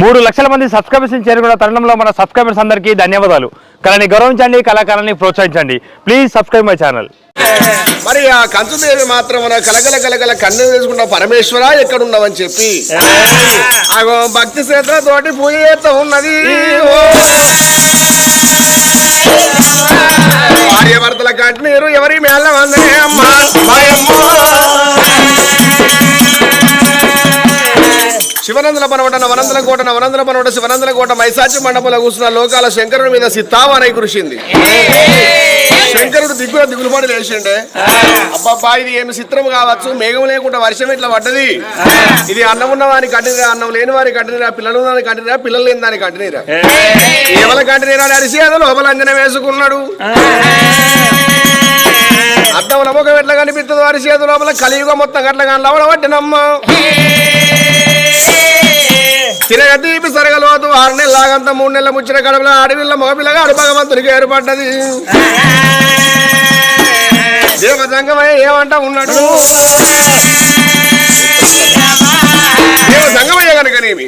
మూడు లక్షల మంది సబ్స్క్రైబర్స్ చేరుకున్న తరుణంలో మన సబ్స్క్రైబర్స్ అందరికీ ధన్యవాదాలు. కళని గౌరవించండి కళాకారాన్ని ప్రోత్సహించండి. ప్లీజ్ సబ్స్క్రైబ్ మై ఛానల్ మరి ఆ కంచుదేవి మాత్రం మన కలగల కలగల కన్ను వేసుకున్న పరమేశ్వర ఎక్కడున్నావని చెప్పి. ఆగో భక్తి శ్రద్ధతోటి పూజ చేస్తూ ఉన్నది. భార్య భర్తల కంటినీరు ఎవరి మేళ వందనే అమ్మా. శివనందల పనవట నవనందల కోట నవనందల పనవట శివనందల కోట మైసాచి మండపంలో కూర్చున్న లోకాల శంకరుడి మీద సిత్తావనై కురిసింది. శంకరుడు దిగుల దిగులుబాటు లేచిండే అబ్బాబ్బా ఇది ఏమి చిత్రం కావచ్చు? మేఘం లేకుండా వర్షం ఇట్లా పడ్డది? ఇది అన్నం ఉన్న వారి కంటినీరా అన్నం లేని వారి కంటినీరా పిల్లలు ఉన్న వారి కంటినీరా పిల్లలు లేని దాని కంటినీరా ఎవరి కంటినీరా అరిసి అది లోపల అంజన వేసుకున్నాడు. అద్దం నమ్మకం ఎట్లా కనిపిస్తుంది వారి చేతి లోపల కలియుగ మొత్తం గట్ల కానీ పట్టినమ్మ తిరగ తీపి సరగలోతు ఆరు నెలల లాగంత మూడు నెలల ముచ్చిన కడుపుల అడవిల్ల మగపిల్లగాడు భగవంతునికి ఏర్పడ్డది. దేవజంగమయ్య ఏమంట ఉన్నాడు? దేవజంగమయ్య కనుకనేమి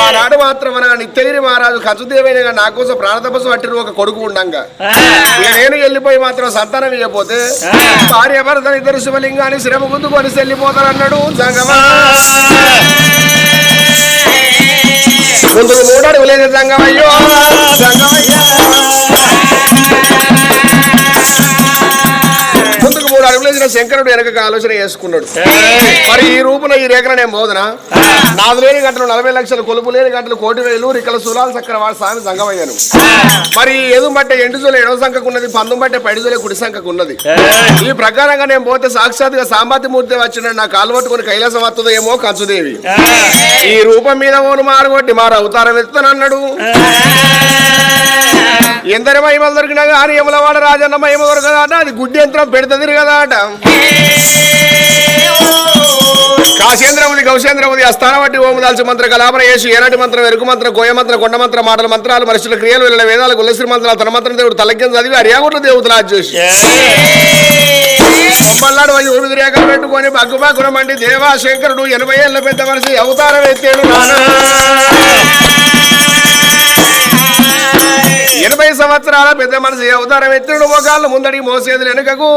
ఆనాడు మాత్రం మన నిత్యగిరి మహారాజు ఖచుదేవైన నా కోసం ప్రాణతపస్సు పట్టిన ఒక కొడుకు ఉండంగా. నేను వెళ్ళిపోయి మాత్రం సంతానం ఇవ్వకపోతే భార్య భర్త ఇద్దరు శివలింగాన్ని శ్రమ గుద్దుకొని వెళ్ళిపోతానన్నాడు జంగమా ముందుకు మూడాడు రంగమయ్యో రంగమయ్య వేసిన శంకరుడు వెనక ఆలోచన చేసుకున్నాడు. మరి ఈ రూపున ఈ రేఖన నేను బోధన? నాలుగు లేని గంటలు నలభై లక్షలు కొలుపు లేని గంటలు కోటి వేలు రికల సులాల చక్ర వాడు స్వామి సంగమయ్యాను మరి ఎదు బట్టే ఎండు జోలు ఎడవ సంఖకు ఉన్నది పందు బట్టే పైడి జోలే కుడి సంఖకు ఉన్నది ఈ ప్రకారంగా నేను పోతే సాక్షాత్గా సాంబాతి మూర్తి వచ్చిన నా కాలు పట్టుకుని కైలాసం వస్తుందో ఏమో కంచుదేవి. ఈ రూపం మీద ఓను మారుగొట్టి మారు అవతారం ఎత్తానన్నాడు ఎందరి మహిమలు దొరికినా కానీ యములవాడ రాజన్న మహిమ దొరకదాట అది గుడ్డి యంత్రం పెడుతుంది కదా అట కాశేంద్రముది గౌసేంద్రముది అస్థానం బట్టి ఓము దాల్చి మంత్ర కలాపన చేసి ఏనాటి మంత్రం ఎరుకు మంత్రం కోయ మంత్రం కొండ మంత్రం మాటల మంత్రాలు మనుషుల క్రియలు వెళ్ళిన వేదాలు గుల్లశ్రీ మంత్రాలు తన మంత్రం దేవుడు తలగ్యం చదివి అరియాగుట్ల దేవతలు చేసి. బొమ్మల్లాడు వచ్చి ఊపిరి రేఖలు పెట్టుకొని బగ్గు బగ్గున మండి దేవా శంకరుడు ఎనభై ఏళ్ళ పెద్ద మనిషి అవతారం ఎత్తాడు నానా. ఎనభై సంవత్సరాల పెద్ద మనిషి అవతారం ఎత్తుడు మోకాళ్ళు ముందడి మోసేది వెనుకకు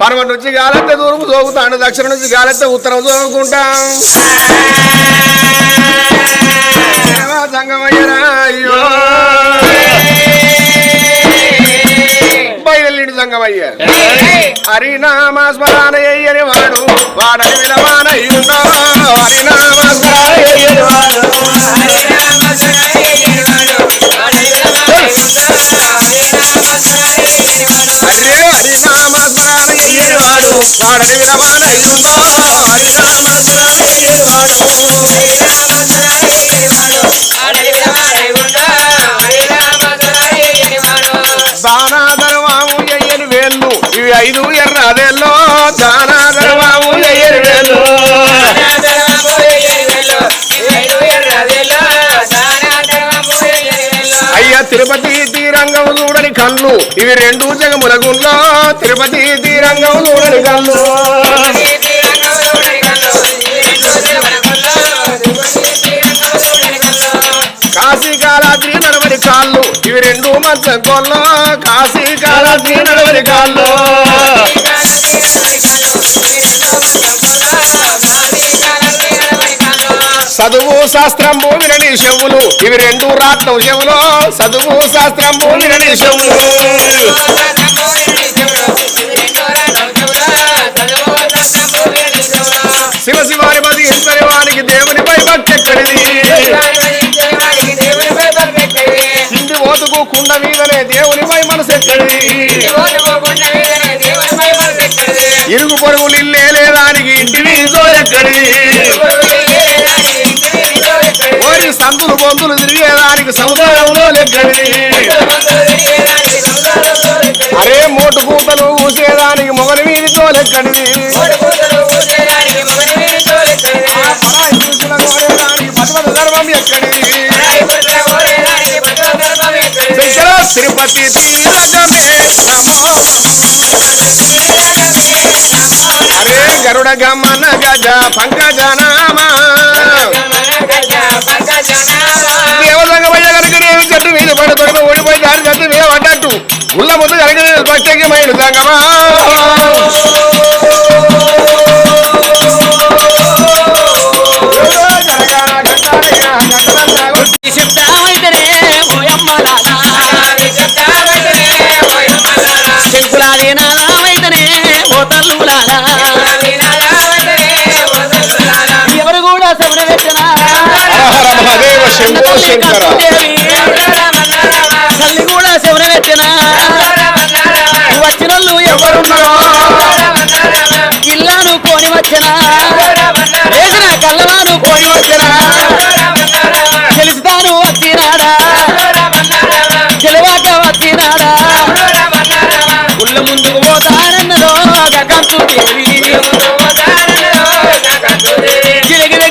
పరమ నుంచి గాలెత్త దూరం సోగుతాడు దక్షిణ నుంచి గాలెత్త ఉత్తరం సోగుకుంటాం సంగమయ్యో సంగమయ్యరా సంగమయ్య. హరినామ స్మరణ వాడు వాడని విలవాన హరినామ స్మరణ వాడు హరే హరినామ స్మరణ వాడు వాడని విలవాన హరినామ స్మరణ అయ్యని వాడు దానాధర్వాము అయ్యని వేళ్ళు ఇవి ఐదు ఎర్రదేల్లో దాన తిరుపతి తీరంగం చూడని కళ్ళు. ఇవి రెండు జగముల గుండ్లో. తిరుపతి తీరంగం చూడని కళ్ళు. కాశీ కాలాద్రి నడవని కాళ్ళు. ఇవి రెండు మంచ కొల్లో. కాశీ కాలాద్రి నడవని కాళ్ళు. చదువు శాస్త్రం వినని చెవులు ఇవి రెండు రాత్రం చెవులు. చదువు శాస్త్రం వినని చెవులు శివ శివాని మది ఇంతని వానికి దేవునిపై భక్తి ఎక్కడిది? ఓరి తిరిగేదానికి సముదాయంలో లెక్కడి అరే మోటు కూతలు ఊసేదానికి మొగలి వీధితో లెక్కడిది తిరుపతి తీరగమే నమో అరే గరుడ గమన గజ పంకజనామా శంభో శంకర. తల్లి కూడా శబరి పెట్టినా వచ్చిన ఎవరున్నారో ఇల్లాను కోని వచ్చిన? వేసిన కళ్ళవాను కోని వచ్చిన? తెలుసుతాను వచ్చినాడా? తెలివాక వచ్చినాడా? ఉళ్ళ ముందుకు పోతానన్నదో గగంతు దేవి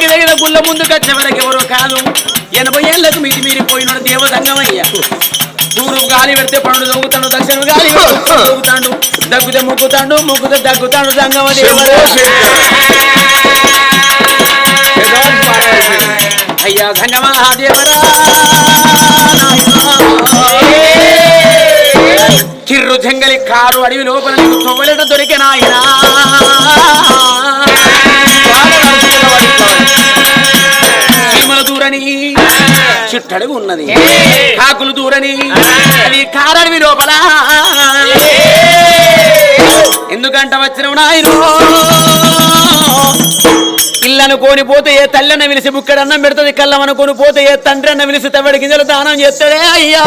గిరగిర గుళ్ళ ముందుకు వచ్చే ఎవరో కాదు ఎనభై ఏళ్ళకు మీరి పోయిన దేవదంగమయ్య తూరు గాలి పెడితే పండు దొంగుతాడు దక్షిణ గాలి దొంగుతాడు. దగ్గుతే ముగ్గుతాడు ముగ్గుతే దగ్గుతాడు శంకర అయ్యా సంగమా దేవరా చిర్రు జంగలి కారు అడవి లోపల నీకు తొవ్వలేట దొరికే నాయనా. చీమల దూరని చుట్టడుగు ఉన్నది. కాకులు దూరని అది లోపల. ఎందుకంట వచ్చిన నాయను? ఇల్లను కోని పోతే ఏ తల్లన్న విలిసి బుక్కడు అన్నం పెడుతుంది కళ్ళమను కొని పోతే ఏ తండ్రి అన్న విలిసి తవ్వడి గింజలు దానం చేస్తాడే అయ్యా.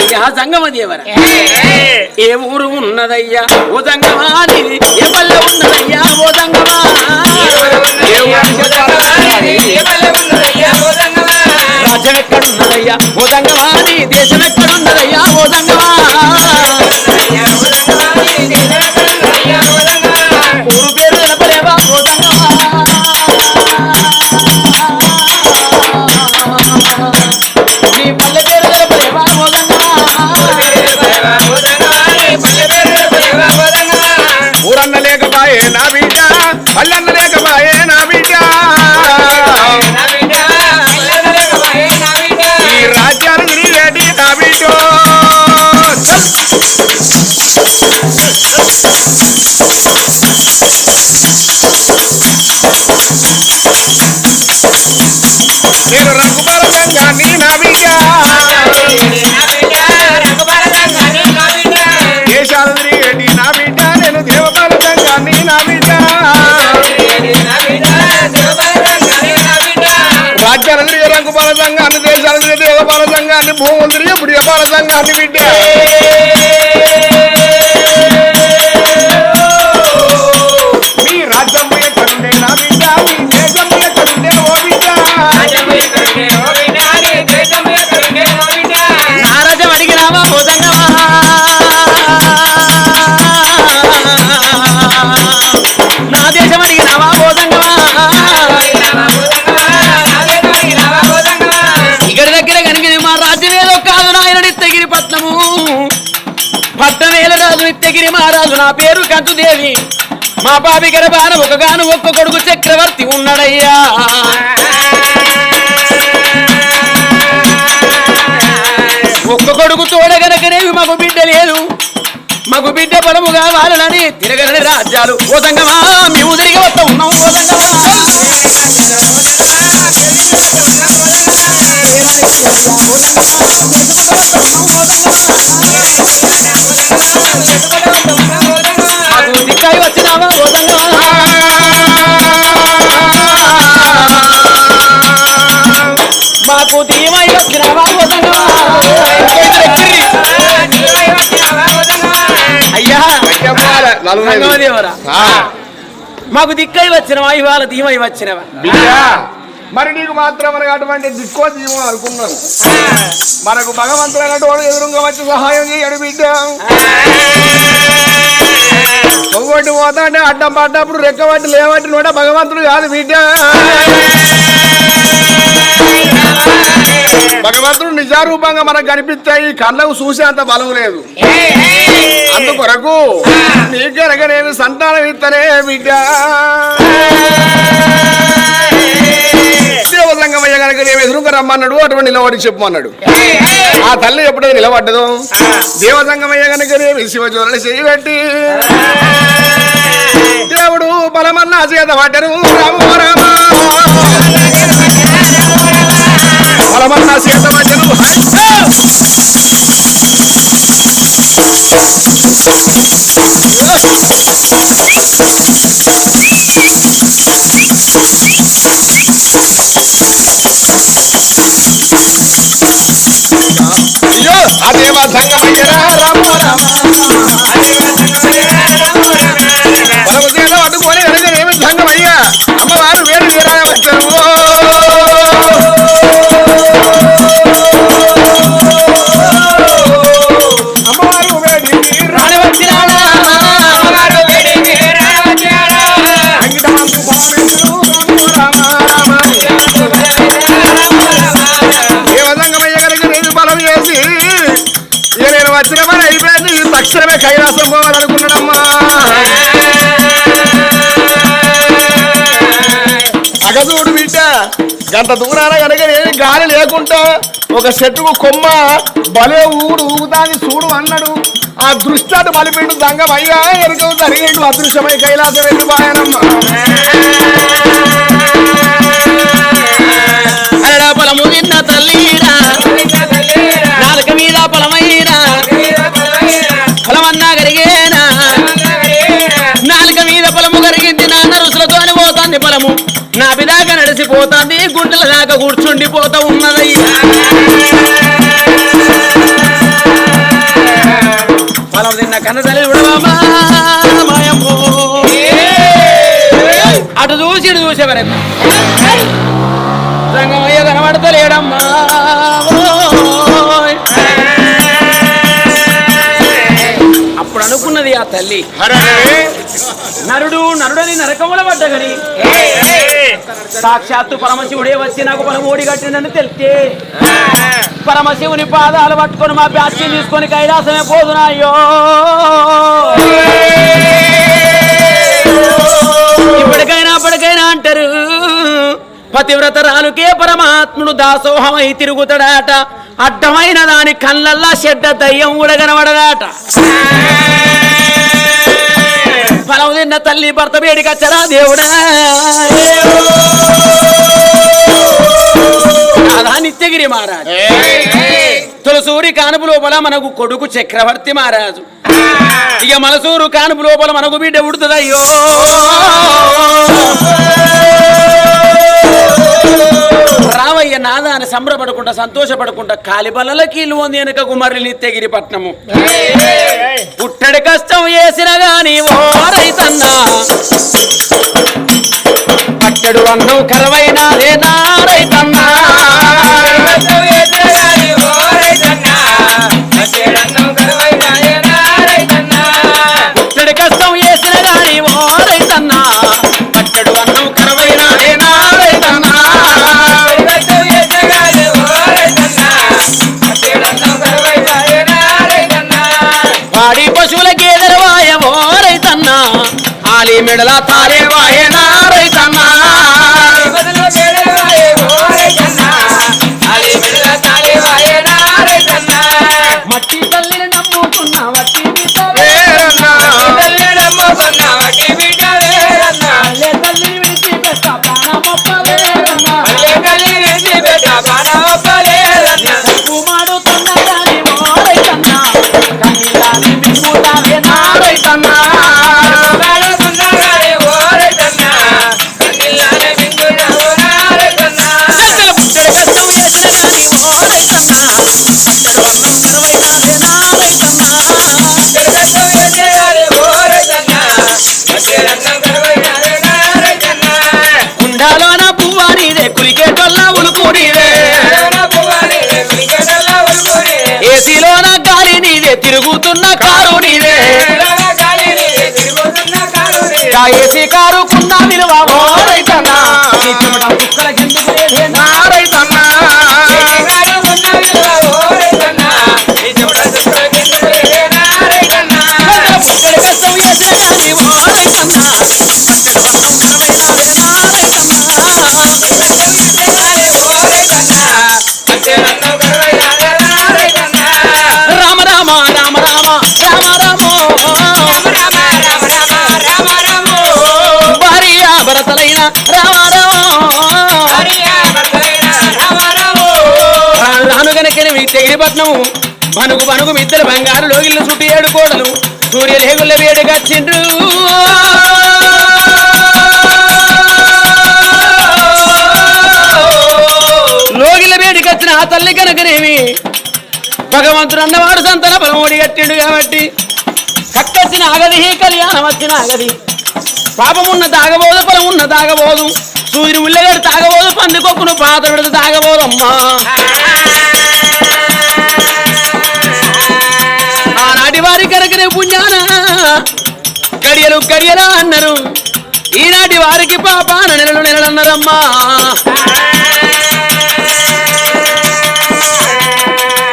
అయ్యా సంగమ దేవర. ఏ. ఊరు ఉన్నదయ్యా ఓ సంగమా ఏ పల్లె ఉన్నదయ్యా ఓ సంగమా రాజ్యం ఎక్కడున్నదయ్యా? ఓ సంగమా నీ దేశం ఎక్కడున్నదయ్యా? ఓ సంగమా నేను రంగుబాల సంఘాన్ని నా బిడ్డ దేశాలు నా బిడ్డ నేను దేవపాల సంఘాన్ని నా బిడ్డ రాజ్యాలు తిరిగే రంగుపాల సంఘాన్ని దేశాలు తిరిగే దేవపాల సంఘాన్ని భూములు తిరిగే సంఘాన్ని బిడ్డ పేరు కంచుదేవి మా పాపి గర్భాన ఒక గాను ఒక్క కొడుకు చక్రవర్తి ఉన్నాడయ్యా. ఒక్క కొడుకు తోడగనకనేవి మాకు బిడ్డ లేదు. మాకు బిడ్డ బలము కావాలని తిరగలని రాజ్యాలు. ఓదంగమా మేము తిరిగి వస్తా ఉన్నాం. ఓదంగమా మాకు ఓదంగమా మాకు దిక్కై వచ్చినవా ఇవాళ ధీమై వచ్చినవా? మరి నీకు మాత్రం అటువంటి దిక్కో జీవం అనుకున్నాను మనకు భగవంతుడు అన్నటువంటి ఎదురుగా వచ్చి సహాయం చేయడు బిడ్డ. పొగొట్టి పోతా అంటే అడ్డం పడ్డప్పుడు రెక్కబట్టి లేవట్టి నోట భగవంతుడు కాదు బిడ్డ. భగవంతుడు నిజారూపంగా మనకు కనిపిస్తాయి కళ్ళకు చూసే అంత బలం లేదు. అందుకొరకు నీకెనక నేను సంతానం ఇస్తనే బిడ్డ. దేవసంగమయ్య కనుక నేను ఎదురుగా రమ్మన్నాడు అటువంటి నిలబడి చెప్పమన్నాడు. ఆ తల్లి ఎప్పుడో నిలబడ్డదు? దేవసంగమయ్య కనుక శివజ్వరణ చేయబట్టి దేవుడు బలమన్నా చేత పడ్డను రామ రామ. బలమన్నా చేత పడ్డను Thank you. దేవ సంగమయ్యరా రామ గంట దూరాన కనుక నేను గాలి లేకుండా ఒక చెట్టుకు కొమ్మ భలే ఊడు ఊగుతాని చూడు అన్నాడు. ఆ దృష్టాన్ని మలిపిండు దంగం అయ్యా ఎరుక జరిగిండు అదృశ్యమై కైలాసం వెళ్ళి బాయనమ్మ అరడా పొలము తిన్న తల్లిరా నాలుక మీద పొలమైనా పొలమన్నా కరిగేనా? నాలుక మీద పొలము కరిగింది నాన్న రుసులతో పోతాంది పొలము. నా బిదాక నడిసిపోతాంది గుండెల దాకా కూర్చుండిపోతా ఉన్నదయ్యా పొలం తిన్న కన్న తల్లి అటు చూసి ఇటు చూసే వరకు సంగమయ్య కనబడతలేడమ్మా. తల్లి. నరుడు నరుడని నరకముల పడ్డగని సాక్షాత్తు పరమశివుడే వచ్చి నాకు పరమోడి కట్టిందని తెలిస్తే పరమశివుని పాదాలు పట్టుకొని మా బ్యాచ్యం తీసుకొని కైలాసమే పోదునాయ్యో ఇప్పటికైనా అప్పటికైనా అంటారు. పతివ్రతరాలుకే పరమాత్ముడు దాసోహమై తిరుగుతాడాట. అడ్డమైన దాని కళ్ళల్లా చెడ్డ దయ్యం ఉడగనబడదాట ఫలం తిన్న తల్లి భర్త వేడికచ్చరా దేవుడా. రాధా నిత్యగిరి మహారాజు. తులసూరి కానుపు లోపల మనకు కొడుకు చక్రవర్తి మహారాజు. ఇక మనసూరు కానుపు లోపల మనకు బిడ్డ ఉడుతుందయ్యో ఏమయ్య నాదా అని సంబరపడకుండా సంతోషపడకుండా కాలిబల్లకి ఇల్లు ఉంది వెనక కుమారి నిత్యగిరి పట్నము. పుట్టడి కష్టం వేసిన గాని ఓ రైతన్నా పట్టడు అన్నం కరవైనా నా రైతన్నా పుట్టడి కష్టం వేసిన గాని ఓ రైతన్నా मेळला था రైతన్నా నీ బనుగు బనుగు మిద్దరు బంగారు లోగిళ్ళు చుట్టి ఏడు కోడలు. సూర్యలేగుల వేడిగా లోగిల వేడికి వచ్చిన ఆ తల్లి కనుకనేమి? భగవంతుడు అన్నవాడు సంతన బలమోడి కట్టిండు కాబట్టి. కట్టొచ్చిన ఆగది కళ్యాణం వచ్చిన ఆగది. పాపమున్న తాగబోదు పొలమున్న తాగబోదు. సూర్యుని ఉల్లగాడు తాగబోదు పందికొక్కును పాత విడత తాగబోదమ్మా. గడియలు గడియలా అన్నారు. ఈనాటి వారికి పాపాన నెలలు నెలలన్నారమ్మా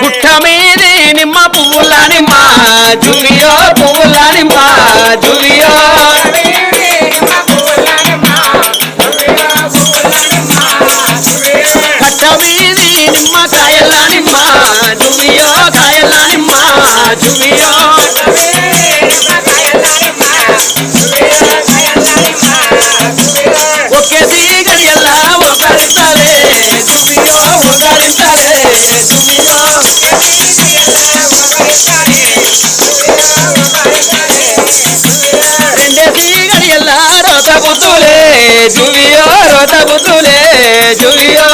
పుట్ట మీదే నిమ్మ పువ్వుల నిమ్మ జులియో పువ్వుల నిమ్మ జులియో. కట్ట మీది నిమ్మ కాయల నిమ్మ జువియో కాయల నిమ్మ జువియో రెండేసి గడియల్లా జువియో రోత బుద్ధులే జువియో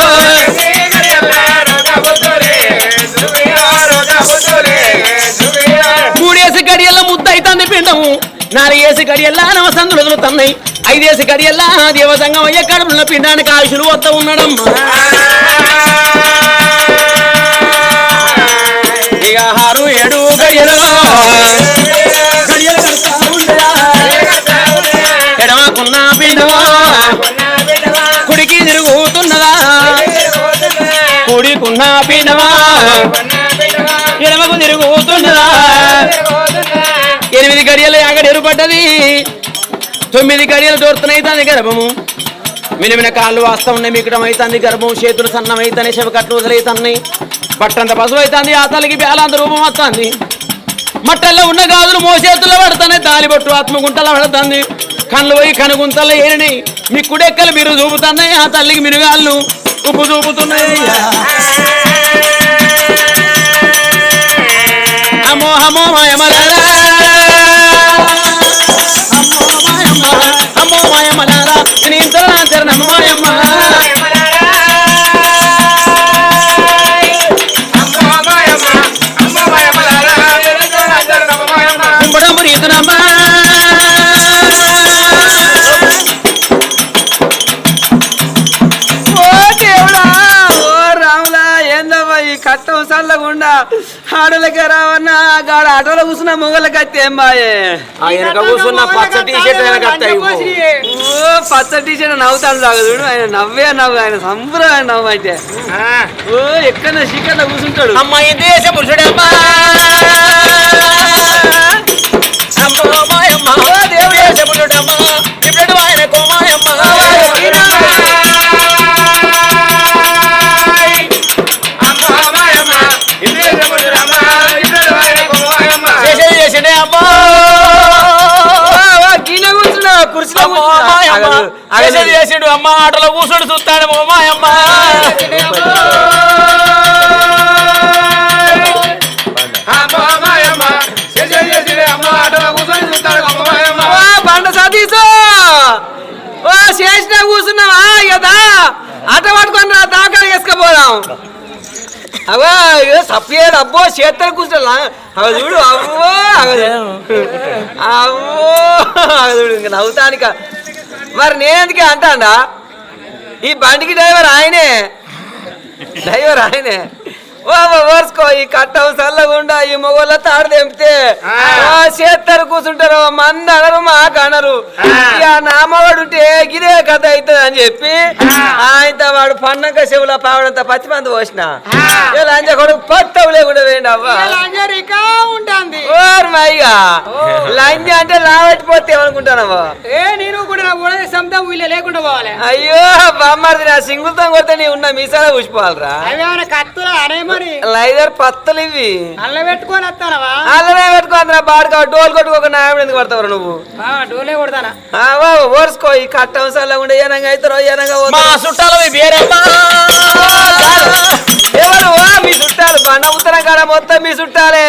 మూడేసి గడియల్ల ముద్ద పిండము నాలుగేసి గడియల్లా నవసందులు తన్నాయి ఐదేసి గడియల్లా దేవసంగం అయ్యే కడుపుల పిండానికి ఆయుషులు వద్ద ఉన్నాడమ్మా. ఎడమకున్న పిండమా కుడికి తిరుగుతున్నదా కుడికున్న పిండమా ఎడమకు తిరుగుతున్నదా ఎనిమిది గడియలు యాగడి ఎరుపడ్డది తొమ్మిది గడియలు దొరుకుతున్నాయి గర్భము. మినిమిన కాళ్ళు వాస్తా ఉన్నాయి మిగడం అవుతుంది గర్భం చేతులు సన్నం అవుతాయి చెవకట్లు వదిలవుతున్నాయి బట్టంత పసుపు అవుతుంది ఆ తల్లికి బేలాంత రూపం వస్తుంది మట్టల్లో ఉన్న గాజులు మోసేతుల్లో పడుతున్నాయి తాలిబొట్టు ఆత్మగుంటలో పడుతుంది. కళ్ళు పోయి కనుగుంతలు ఏరినాయి. మీ కుడెక్కలు మీరు చూపుతున్నాయి. ఆ తల్లికి మినుగాళ్ళు ఉప్పు చూపుతున్నాయి. అమ్మో అమ్మో మాయమలారా. అమ్మో మాయమ్మ అమ్మో మాయమలారా. నేను ఇంతలో నా మాయమ్మ. ఆడలకి రావన్నా గాడ ఆటోలో కూర్చున్న మొగలకి అయితే ఏం బాయే? ఆ వెనక కూర్చున్న పచ్చ టీ షర్ట్ వెనక వస్తాయి ఓ పచ్చ టీషర్ట్ నవ్వుతాడు లాగా చూడు ఆయన నవ్వే నవ్వు ఆయన సంబరం నవ్వు అయితే. ఓ ఎక్కడ చికెన్ కూర్చుంటాడు. అమ్మాయి దేశ పురుషుడమ్మా. కుర్చీలో అమ్మో. చేసేది చేసిండు? అమ్మ ఆటలో కూర్చొని చూస్తాడు ఓ బండ సతీసు ఓ చేసిన కూర్చున్నావా? కదా ఆట పట్టుకొని రా దాకా వేసుకపోదాం. అవో ఏదో సప్పేడు అబ్బో చేత్తలు కూర్చోలా అవి చూడు అవ్వో అవ్వో అగదు చూడు ఇంక నవ్వుతానిక. మరి నేనెందుకే అంటాడా? ఈ బండికి డ్రైవర్ ఆయనే. డ్రైవర్ ఆయనే. ఓర్చుకో ఈ కట్టం చల్లగుండా ఈ మొగోళ్ళ తాడు తెంపితే. ఆ. చేస్తారు కూర్చుంటారు మంది అనరు మాకు అనరు. నా మగడు ఉంటే గిదే కథ అవుతుంది అని చెప్పి ఆయన వాడు పన్నక చెవుల పావడంత పచ్చి మంది పోసిన. లంజ కొడుకు పత్తవు లేకుండా వేయండి అవ్వ. ఓర్ మైగా లంజ అంటే లావచ్చిపోతే ఏమనుకుంటానవ్వ? ఏ నేను కూడా నా కూడా సొంతం వీళ్ళు లేకుండా పోవాలి. అయ్యో బామ్మర్ది నా సింగులతో కొడితే నీ ఉన్న మీసాల ఊసిపోవాలరా అవేమైనా కత్తులు అనే మరి లైదర్ పత్తలు ఇవి అల్ల పెట్టుకొని వస్తానవా? అల్లనే పెట్టుకోందిరా బాడుగా డోల్ కొట్టుకోక నాయకుడు ఎందుకు పడతావు నువ్వు? ఆ, డోలే కొడతానా? ఓర్చుకో ఈ కట్టం సల్ల ఉండే ఏనంగా అవుతారో ఏనంగా మా ఎవరు మీ చుట్టాలు బండ ఉత్తరం కాడ మొత్తం మీ చుట్టాలే.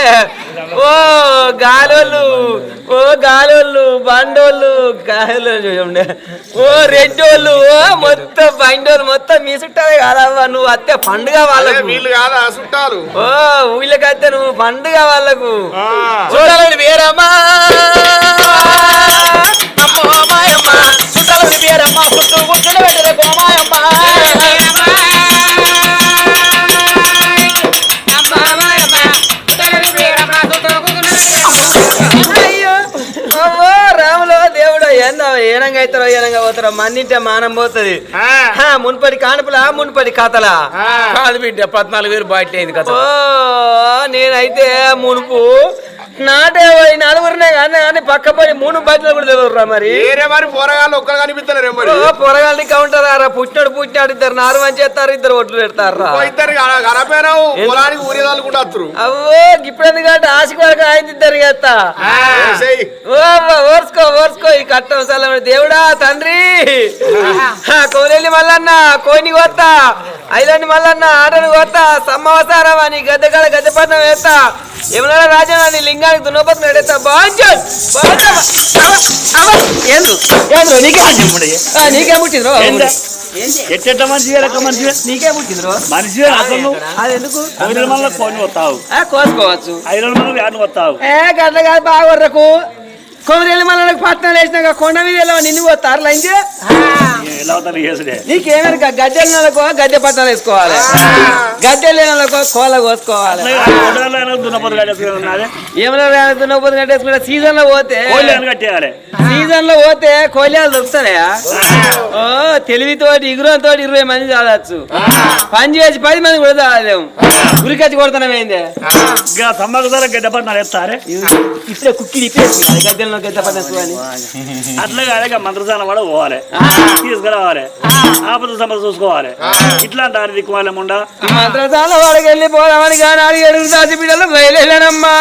ఓ గాలోళ్ళు ఓ గాలోళ్ళు బండోళ్ళు గాలోళ్ళు చూడండి ఓ రెడ్డోళ్ళు ఓ మొత్తం బండోళ్ళు మొత్తం మీ చుట్టాలే కాదవ్వా నువ్వు అత్తే పండుగ వాళ్ళకు. వీళ్ళు కాదా చుట్టాలు. ఓ వీళ్ళకైతే నువ్వు పండుగ వాళ్ళకు. చుట్టాలవి వేరమ్మా. అమ్మో మాయమ్మ చుట్టాలవి వేరమ్మా చుట్టూ ఏనంగా అవుతారో ఏనంగా పోతారో మన్నింటే మానం పోతుంది. మున్పటి కానుపులా మున్పటి కథలా కాదు బిడ్డ పద్నాలుగు వేలు బయట అయింది కదా నేనైతే మునుపు నాటే నలుగురినే కానీ కానీ పక్క పోయి మూడు బయటలు కూడా తెలియదురా మరి. వేరే మరి పోరగాళ్ళు ఒక్కరు కనిపిస్తలేరు మరి. ఓ, పొరగాళ్ళని కౌంటర్ ఆరా పుట్టినాడు పుట్టినాడు ఇద్దరు నారు మంచి చేస్తారు ఇద్దరు ఒట్లు పెడతారా ఇద్దరు కనపోయినావు పొలానికి ఊరేదాలు కూడా వస్తారు అవో ఇప్పుడు ఎందుకంటే ఆశకి వరకు ఆయన ఇద్దరు చేస్తా అవ్వ, ఓర్చుకో ఓర్చుకో ఈ కట్టం సలమని దేవుడా తండ్రి. కోరెల్లి మల్లన్న కోయిని కొత్త ఐలండి మల్లన్న ఆటను కొత్త సమ్మవసారం అని గద్దె పట్నం వేస్తా. ఏమన్నా రాజా అని లింగానికి దున్నపతి నడేస్తా ఏంద్రు? నీకే నీకే పుట్టింద్రు ఎట్ట మనిషి నీకే పుట్టింద్రు మనిషి అసలు అది ఎందుకు? కొని వస్తావు. కోసుకోవచ్చు. మంది వ్యాన్ వస్తావు. ఏ గట్ల కాదు బాగొర్రకు కొమరేళ్ళు మళ్ళీ పట్టణాలు వేసినాక కొండ మీద వెళ్ళావు? నిన్ను పోతారు లంచ్ ఎలా అవుతాను చేసుడే నీకేమైనా గద్దె నెలకో గద్దె పట్టణాలు వేసుకోవాలి? గద్దె లేనకో కోళ్ళ కోసుకోవాలి? ఏమైనా దున్నపోతు కట్టేసుకుంటే సీజన్లో పోతే సీజన్లో పోతే కోళ్ళాలు దొరుకుతాయా? ఓ తెలివితోటి ఇగురంతో ఇరవై మంది చాలచ్చు. పని చేసి పది మంది కూడా చాలేము గడ్డ పట్టినారు ఎత్తారే ఇప్పుడే కుక్కి ఇప్పేసి గద్దెల్లో పట్టణం అని. అట్లా కాదు మంత్రసాన కూడా పోవాలి. తీసుకురావాలి. ఆపద సమస్య చూసుకోవాలి. ఇట్లాంటి ఆరి దిక్కుమాలే ముండా మంత్రసాల వాడికి వెళ్ళి పోదామని కానీ అడిగి అడుగు దాచి బిడ్డలు బయలుదేరమ్మా